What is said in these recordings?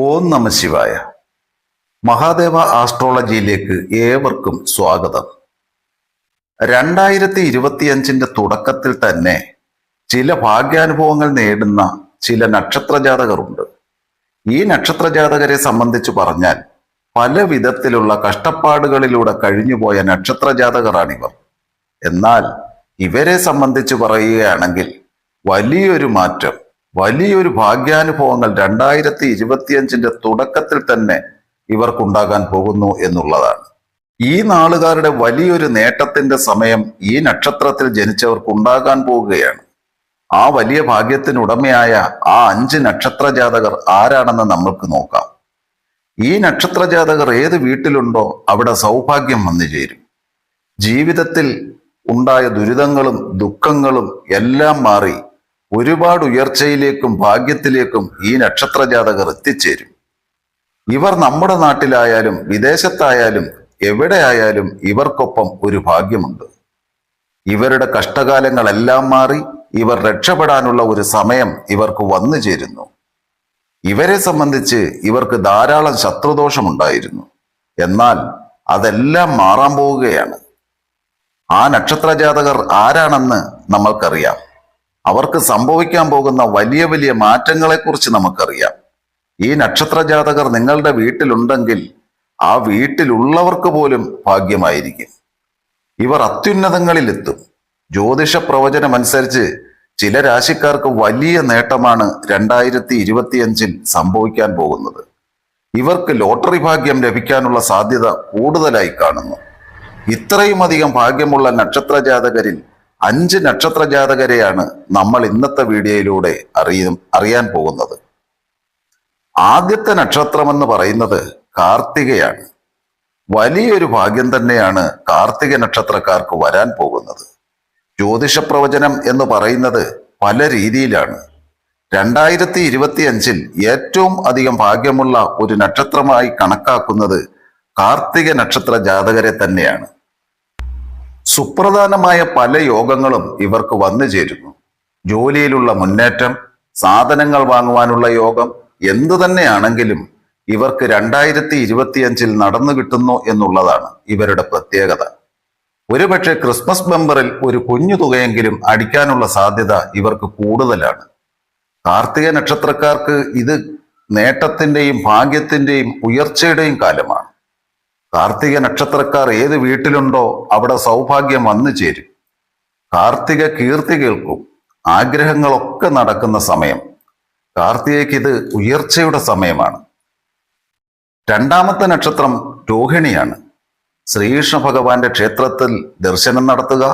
ഓം നമ ശിവായ. മഹാദേവ ആസ്ട്രോളജിയിലേക്ക് ഏവർക്കും സ്വാഗതം. രണ്ടായിരത്തി ഇരുപത്തിയഞ്ചിന്റെ തുടക്കത്തിൽ തന്നെ ചില ഭാഗ്യാനുഭവങ്ങൾ നേടുന്ന ചില നക്ഷത്രജാതകരുണ്ട്. ഈ നക്ഷത്രജാതകരെ സംബന്ധിച്ച് പറഞ്ഞാൽ പല വിധത്തിലുള്ള കഷ്ടപ്പാടുകളിലൂടെ കഴിഞ്ഞുപോയ നക്ഷത്രജാതകരാണിവർ. എന്നാൽ ഇവരെ സംബന്ധിച്ച് പറയുകയാണെങ്കിൽ വലിയൊരു മാറ്റം വലിയൊരു ഭാഗ്യാനുഭവങ്ങൾ രണ്ടായിരത്തി ഇരുപത്തിയഞ്ചിന്റെ തുടക്കത്തിൽ തന്നെ ഇവർക്കുണ്ടാകാൻ പോകുന്നു എന്നുള്ളതാണ്. ഈ നാളുകാരുടെ വലിയൊരു നേട്ടത്തിന്റെ സമയം ഈ നക്ഷത്രത്തിൽ ജനിച്ചവർക്കുണ്ടാകാൻ പോവുകയാണ്. ആ വലിയ ഭാഗ്യത്തിനുടമയായ ആ അഞ്ച് നക്ഷത്ര ജാതകർ ആരാണെന്ന് നമ്മൾക്ക് നോക്കാം. ഈ നക്ഷത്ര ജാതകർ ഏത് വീട്ടിലുണ്ടോ അവിടെ സൗഭാഗ്യം വന്നു ചേരും. ജീവിതത്തിൽ ഉണ്ടായ ദുരിതങ്ങളും ദുഃഖങ്ങളും എല്ലാം മാറി ഒരുപാട് ഉയർച്ചയിലേക്കും ഭാഗ്യത്തിലേക്കും ഈ നക്ഷത്ര ജാതകർ എത്തിച്ചേരും. ഇവർ നമ്മുടെ നാട്ടിലായാലും വിദേശത്തായാലും എവിടെയായാലും ഇവർക്കൊപ്പം ഒരു ഭാഗ്യമുണ്ട്. ഇവരുടെ കഷ്ടകാലങ്ങളെല്ലാം മാറി ഇവർ രക്ഷപ്പെടാനുള്ള ഒരു സമയം ഇവർക്ക് വന്നു ചേരുന്നു. ഇവരെ സംബന്ധിച്ച് ഇവർക്ക് ധാരാളം ശത്രുദോഷമുണ്ടായിരുന്നു. എന്നാൽ അതെല്ലാം മാറാൻ പോവുകയാണ്. ആ നക്ഷത്ര ജാതകർ ആരാണെന്ന് നമ്മൾക്കറിയാം. അവർക്ക് സംഭവിക്കാൻ പോകുന്ന വലിയ വലിയ മാറ്റങ്ങളെക്കുറിച്ച് നമുക്കറിയാം. ഈ നക്ഷത്ര ജാതകർ നിങ്ങളുടെ വീട്ടിലുണ്ടെങ്കിൽ ആ വീട്ടിലുള്ളവർക്ക് പോലും ഭാഗ്യമായിരിക്കും. ഇവർ അത്യുന്നതങ്ങളിലെത്തും. ജ്യോതിഷ പ്രവചനം അനുസരിച്ച് ചില രാശിക്കാർക്ക് വലിയ നേട്ടമാണ് രണ്ടായിരത്തി ഇരുപത്തിയഞ്ചിൽ സംഭവിക്കാൻ പോകുന്നത്. ഇവർക്ക് ലോട്ടറി ഭാഗ്യം ലഭിക്കാനുള്ള സാധ്യത കൂടുതലായി കാണുന്നു. ഇത്രയും അധികം ഭാഗ്യമുള്ള നക്ഷത്ര ജാതകരിൽ അഞ്ച് നക്ഷത്ര ജാതകരെയാണ് നമ്മൾ ഇന്നത്തെ വീഡിയോയിലൂടെ അറിയും അറിയാൻ പോകുന്നത്. ആദ്യത്തെ നക്ഷത്രമെന്ന് പറയുന്നത് കാർത്തികയാണ്. വലിയൊരു ഭാഗ്യം തന്നെയാണ് കാർത്തിക നക്ഷത്രക്കാർക്ക് വരാൻ പോകുന്നത്. ജ്യോതിഷ പ്രവചനം എന്ന് പറയുന്നത് പല രീതിയിലാണ്. രണ്ടായിരത്തി ഇരുപത്തി അഞ്ചിൽ ഏറ്റവും അധികം ഭാഗ്യമുള്ള ഒരു നക്ഷത്രമായി കണക്കാക്കുന്നത് കാർത്തിക നക്ഷത്ര ജാതകരെ തന്നെയാണ്. സുപ്രധാനമായ പല യോഗങ്ങളും ഇവർക്ക് വന്നു ചേരുന്നു. ജോലിയിലുള്ള മുന്നേറ്റം സാധനങ്ങൾ വാങ്ങുവാനുള്ള യോഗം എന്തു തന്നെയാണെങ്കിലും ഇവർക്ക് രണ്ടായിരത്തി ഇരുപത്തിയഞ്ചിൽ നടന്നു കിട്ടുന്നു എന്നുള്ളതാണ് ഇവരുടെ പ്രത്യേകത. ഒരുപക്ഷെ ക്രിസ്മസ് ബംബറിൽ ഒരു കുഞ്ഞു തുകയെങ്കിലും അടിക്കാനുള്ള സാധ്യത ഇവർക്ക് കൂടുതലാണ്. കാർത്തിക നക്ഷത്രക്കാർക്ക് ഇത് നേട്ടത്തിന്റെയും ഭാഗ്യത്തിന്റെയും ഉയർച്ചയുടെയും കാലമാണ്. കാർത്തിക നക്ഷത്രക്കാർ ഏത് വീട്ടിലുണ്ടോ അവിടെ സൗഭാഗ്യം വന്നു ചേരും. കാർത്തിക കീർത്തി കേൾക്കും. ആഗ്രഹങ്ങളൊക്കെ നടക്കുന്ന സമയം. കാർത്തികയ്ക്ക് ഇത് ഉയർച്ചയുടെ സമയമാണ്. രണ്ടാമത്തെ നക്ഷത്രം രോഹിണിയാണ്. ശ്രീകൃഷ്ണ ഭഗവാന്റെ ക്ഷേത്രത്തിൽ ദർശനം നടത്തുക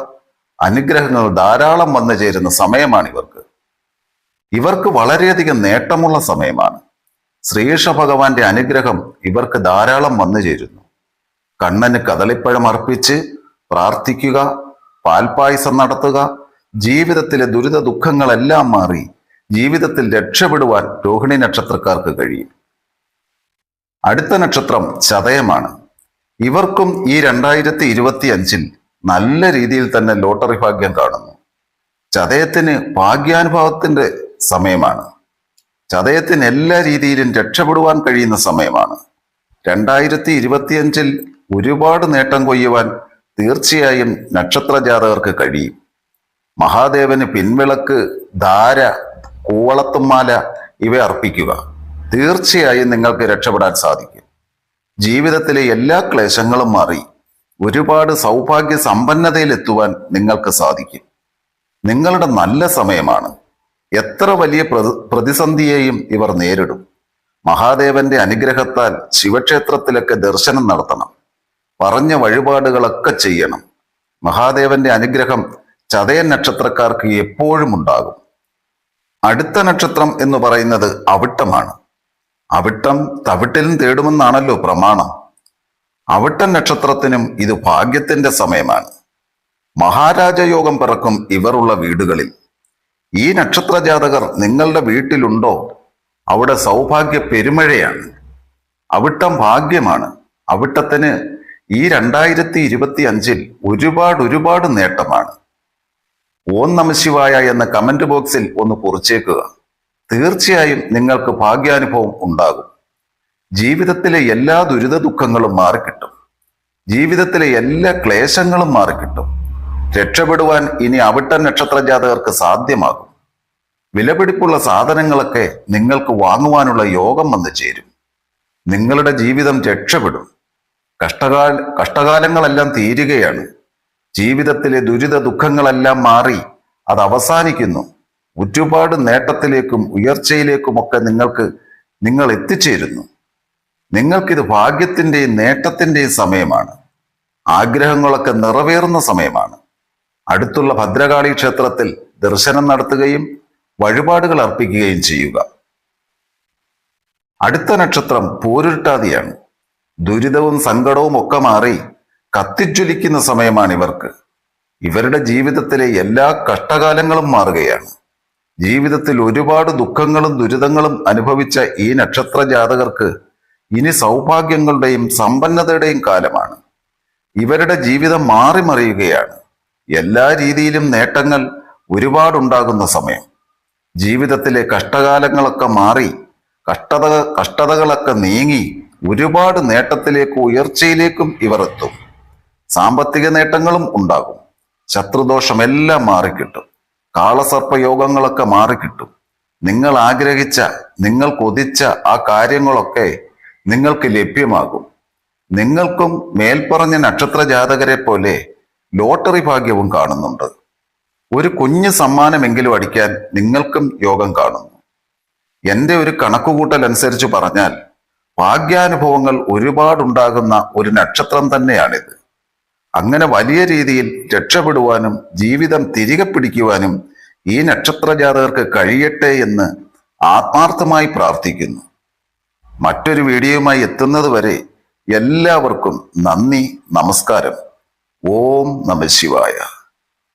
അനുഗ്രഹങ്ങൾ ധാരാളം വന്നു ചേരുന്ന സമയമാണ് ഇവർക്ക്. ഇവർക്ക് വളരെയധികം നേട്ടമുള്ള സമയമാണ്. ശ്രീകൃഷ്ണ ഭഗവാന്റെ അനുഗ്രഹം ഇവർക്ക് ധാരാളം വന്നു ചേരുന്നു. കണ്ണന് കദളിപ്പഴം അർപ്പിച്ച് പ്രാർത്ഥിക്കുക പാൽപായസം നടത്തുക. ജീവിതത്തിലെ ദുരിത ദുഃഖങ്ങളെല്ലാം മാറി ജീവിതത്തിൽ രക്ഷപ്പെടുവാൻ രോഹിണി നക്ഷത്രക്കാർക്ക് കഴിയും. അടുത്ത നക്ഷത്രം ചതയമാണ്. ഇവർക്കും ഈ രണ്ടായിരത്തി ഇരുപത്തി അഞ്ചിൽ നല്ല രീതിയിൽ തന്നെ ലോട്ടറി ഭാഗ്യം കാണുന്നു. ചതയത്തിന് ഭാഗ്യാനുഭവത്തിന്റെ സമയമാണ്. ചതയത്തിന് എല്ലാ രീതിയിലും രക്ഷപ്പെടുവാൻ കഴിയുന്ന സമയമാണ്. രണ്ടായിരത്തി ഇരുപത്തിയഞ്ചിൽ ഒരുപാട് നേട്ടം കൊയ്യുവാൻ തീർച്ചയായും നക്ഷത്ര ജാതകർക്ക് കഴിയും. മഹാദേവന് പിൻവിളക്ക് ധാര കൂവളത്തുമാല ഇവ അർപ്പിക്കുക. തീർച്ചയായും നിങ്ങൾക്ക് രക്ഷപ്പെടാൻ സാധിക്കും. ജീവിതത്തിലെ എല്ലാ ക്ലേശങ്ങളും മാറി. ഒരുപാട് സൗഭാഗ്യ സമ്പന്നതയിലെത്തുവാൻ നിങ്ങൾക്ക് സാധിക്കും. നിങ്ങളുടെ നല്ല സമയമാണ്. എത്ര വലിയ പ്രതിസന്ധിയെയും ഇവർ നേരിടും. മഹാദേവന്റെ അനുഗ്രഹത്താൽ ശിവക്ഷേത്രത്തിലൊക്കെ ദർശനം നടത്തണം. പറഞ്ഞ വഴിപാടുകളൊക്കെ ചെയ്യണം. മഹാദേവന്റെ അനുഗ്രഹം ചതയൻ നക്ഷത്രക്കാർക്ക് എപ്പോഴും ഉണ്ടാകും. അടുത്ത നക്ഷത്രം എന്ന് പറയുന്നത് അവിട്ടമാണ്. അവിട്ടം തവിട്ടിലും തേടുമെന്നാണല്ലോ പ്രമാണം. അവിട്ടൻ നക്ഷത്രത്തിനും ഇത് ഭാഗ്യത്തിന്റെ സമയമാണ്. മഹാരാജയോഗം പിറക്കും ഇവരുള്ള വീടുകളിൽ. ഈ നക്ഷത്ര ജാതകർ നിങ്ങളുടെ വീട്ടിലുണ്ടോ? അവിടെ സൗഭാഗ്യ പെരുമഴയാണ്. അവിട്ടം ഭാഗ്യമാണ്. അവിട്ടത്തിന് ഈ രണ്ടായിരത്തി ഇരുപത്തി അഞ്ചിൽ ഒരുപാട് ഒരുപാട് നേട്ടമാണ്. ഓം നമശിവായ എന്ന കമന്റ് ബോക്സിൽ ഒന്ന് കുറിച്ചേക്കുക. തീർച്ചയായും നിങ്ങൾക്ക് ഭാഗ്യാനുഭവം ഉണ്ടാകും. ജീവിതത്തിലെ എല്ലാ ദുരിത ദുഃഖങ്ങളും മാറിക്കിട്ടും. ജീവിതത്തിലെ എല്ലാ ക്ലേശങ്ങളും മാറിക്കിട്ടും. രക്ഷപ്പെടുവാൻ ഇനി അവിട്ട നക്ഷത്ര ജാതകർക്ക് സാധ്യമാകും. വിലപിടിപ്പുള്ള സാധനങ്ങളൊക്കെ നിങ്ങൾക്ക് വാങ്ങുവാനുള്ള യോഗം വന്നു ചേരും. നിങ്ങളുടെ ജീവിതം രക്ഷപ്പെടും. കഷ്ടകാല കഷ്ടകാലങ്ങളെല്ലാം തീരുകയാണ്. ജീവിതത്തിലെ ദുരിത ദുഃഖങ്ങളെല്ലാം മാറി അത് അവസാനിക്കുന്നു. ഒരുപാട് നേട്ടത്തിലേക്കും ഉയർച്ചയിലേക്കുമൊക്കെ നിങ്ങൾക്ക് നിങ്ങൾ എത്തിച്ചേരുന്നു. നിങ്ങൾക്കിത് ഭാഗ്യത്തിന്റെയും നേട്ടത്തിന്റെയും സമയമാണ്. ആഗ്രഹങ്ങളൊക്കെ നിറവേറുന്ന സമയമാണ്. അടുത്തുള്ള ഭദ്രകാളി ക്ഷേത്രത്തിൽ ദർശനം നടത്തുകയും വഴിപാടുകൾ അർപ്പിക്കുകയും ചെയ്യുക. അടുത്ത നക്ഷത്രം പൂരുരുട്ടാതിയാണ്. ദുരിതവും സങ്കടവും ഒക്കെ മാറി കത്തിജ്വലിക്കുന്ന സമയമാണ് ഇവർക്ക് ഇവരുടെ ജീവിതത്തിലെ എല്ലാ കഷ്ടകാലങ്ങളും മാറുകയാണ്. ജീവിതത്തിൽ ഒരുപാട് ദുഃഖങ്ങളും ദുരിതങ്ങളും അനുഭവിച്ച ഈ നക്ഷത്ര ജാതകർക്ക് ഇനി സൗഭാഗ്യങ്ങളുടെയും സമ്പന്നതയുടെയും കാലമാണ്. ഇവരുടെ ജീവിതം മാറി മറിയുകയാണ് എല്ലാ രീതിയിലും നേട്ടങ്ങൾ ഒരുപാടുണ്ടാകുന്ന സമയം. ജീവിതത്തിലെ കഷ്ടകാലങ്ങളൊക്കെ മാറി കഷ്ടത കഷ്ടതകളൊക്കെ നീങ്ങി ഒരുപാട് നേട്ടത്തിലേക്കും ഉയർച്ചയിലേക്കും ഇവർ എത്തും. സാമ്പത്തിക നേട്ടങ്ങളും ഉണ്ടാകും. ശത്രുദോഷമെല്ലാം മാറിക്കിട്ടും. കാളസർപ്പ യോഗങ്ങളൊക്കെ മാറിക്കിട്ടും. നിങ്ങൾ ആഗ്രഹിച്ച നിങ്ങൾ കൊതിച്ച ആ കാര്യങ്ങളൊക്കെ നിങ്ങൾക്ക് ലഭ്യമാകും. നിങ്ങൾക്കും മേൽപ്പറഞ്ഞ നക്ഷത്ര ജാതകരെ പോലെ ലോട്ടറി ഭാഗ്യവും കാണുന്നുണ്ട്. ഒരു കുഞ്ഞു സമ്മാനമെങ്കിലും അടിക്കാൻ നിങ്ങൾക്കും യോഗം കാണുന്നു. എന്റെ ഒരു കണക്കുകൂട്ടൽ അനുസരിച്ച് പറഞ്ഞാൽ ഭാഗ്യാനുഭവങ്ങൾ ഒരുപാടുണ്ടാകുന്ന ഒരു നക്ഷത്രം തന്നെയാണിത്. അങ്ങനെ വലിയ രീതിയിൽ രക്ഷപ്പെടുവാനും ജീവിതം തിരികെ പിടിക്കുവാനും ഈ നക്ഷത്ര ജാതകർക്ക് കഴിയട്ടെ എന്ന് ആത്മാർത്ഥമായി പ്രാർത്ഥിക്കുന്നു. മറ്റൊരു വീഡിയോയുമായി എത്തുന്നത് വരെ എല്ലാവർക്കും നന്ദി നമസ്കാരം. ഓം നമ ശിവായ.